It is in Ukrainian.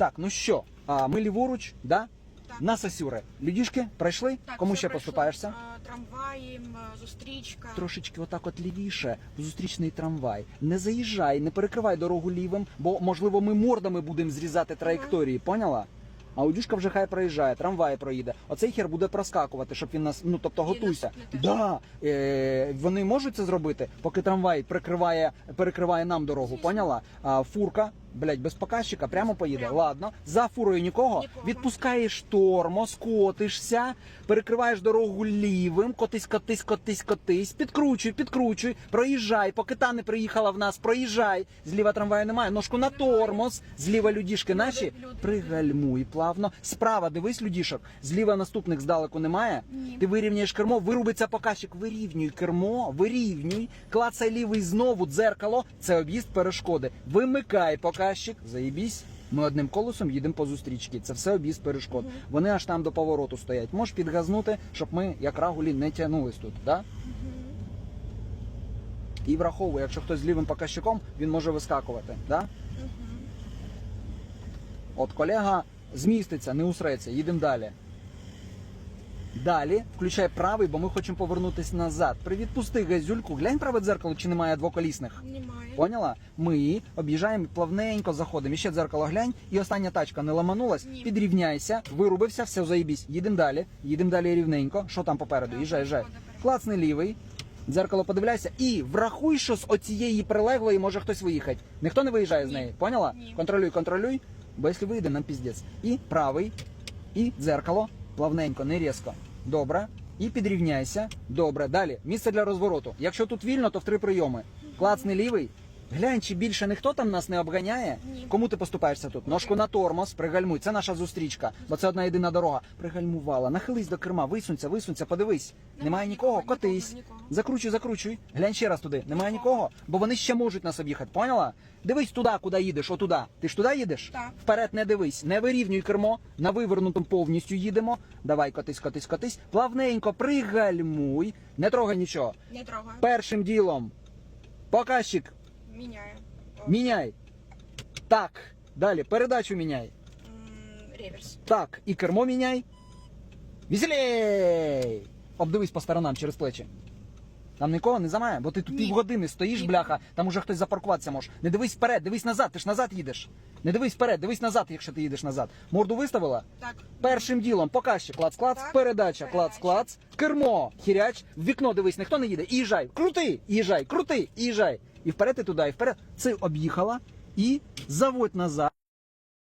Так, ну що, а, ми ліворуч, да? Так. На Сосюри. Людішки пройшли? Так, Кому все ще пройшло. поступаєшся? А, Трамваї, м, зустрічка. Трошечки отак от лівіше, в зустрічний трамвай. Не заїжджай, не перекривай дорогу лівим, бо можливо ми мордами будемо зрізати траєкторії, поняла? А Удюшка вже хай проїжджає, трамвай проїде. Оцей хер буде проскакувати, щоб він нас. Ну тобто готуйся. наступний теж. Да, е, вони можуть це зробити, поки трамвай прикриває, перекриває нам дорогу, Звісно. поняла? А фурка, блядь, без показчика прямо поїде. Прямо. Ладно, за фурою нікого. Нікого. Відпускаєш тормоз, котишся, перекриваєш дорогу лівим, котись, котись, котись, котись, підкручуй, підкручуй, проїжджай, поки та не приїхала в нас, проїжджай. Зліва трамваю немає, ножку на тормоз, зліва людішки наші, пригальмуй плавно. Справа дивись людішок, зліва наступних здалеку немає. Ні. Ти вирівняєш кермо, вирубиться показчик, вирівнюй кермо, вирівнюй, клацай лівий знову, дзеркало, це об'їзд перешкоди. Вимикай показчик, заїбісь. Ми одним колесом їдемо по зустрічці. Це все об'їзд перешкод. Вони аж там до повороту стоять. Можеш підгазнути, щоб ми, як рагулі, не тягнулись тут. Да? І враховую, якщо хтось з лівим показчиком, він може вискакувати. Да? От колега зміститься, не усреться, їдемо далі. Далі включай правий, бо ми хочемо повернутися назад. Привідпусти газюльку, глянь праве дзеркало, чи немає двоколісних. Немає. Поняла? Ми об'їжджаємо плавненько, заходимо. І ще дзеркало глянь, і остання тачка не ламанулась. Ні. Підрівняйся, вирубився, все заїбісь. Їдемо далі, їдемо далі рівненько. Що там попереду? Їжджай, їжджай. переходи. Лівий. Дзеркало подивляйся і врахуй, що з оцієї прилеглої може хтось виїхати. Ніхто не виїжджає з неї. Поняла? Ні. Контролюй, контролюй. Бо якщо вийде, нам піздець. І правий, і дзеркало. Плавненько, не різко. Добре. І підрівняйся. Добре. Далі. Місце для розвороту. Якщо тут вільно, то в три прийоми. Клацний лівий. Глянь, чи більше ніхто там нас не обганяє. Ні. Кому ти поступаєшся тут? Ножку на тормоз, пригальмуй. Це наша зустрічка, бо це одна єдина дорога. Пригальмувала. Нахились до керма, висунься, висунься, подивись. Немає нікого, нікого, котись. нікого. Закручуй, закручуй. Глянь ще раз туди. Немає нікого, бо вони ще можуть нас об'їхати. Поняла? Дивись туди, куди їдеш, отуда. Ти ж туди їдеш? Так. Вперед не дивись, не вирівнюй кермо, на вивернутому повністю їдемо. Давай, котись, котись, котись. Плавненько, пригальмуй. Не трогай нічого. Не трогаю. Першим ділом. Показчик, Міняю. Міняй. Так. Далі, передачу міняй. м, Реверс. Так, і кермо міняй. Веселей! Обдивись по сторонам через плечі. Там нікого не замає, бо ти тут Ні. півгодини стоїш, бляха, там уже хтось запаркуватися може. Не дивись вперед, дивись назад, ти ж назад їдеш. Не дивись вперед, дивись назад, якщо ти їдеш назад. Морду виставила? Так. Першим ділом показчик, клац-клац, Так. передача, Передача. клац-клац, кермо, хіряч, в вікно дивись, ніхто не їде. І їжджай, крути, і їжджай, крути, і їжджай. І вперед і туди, і вперед. Це об'їхала і заводь назад.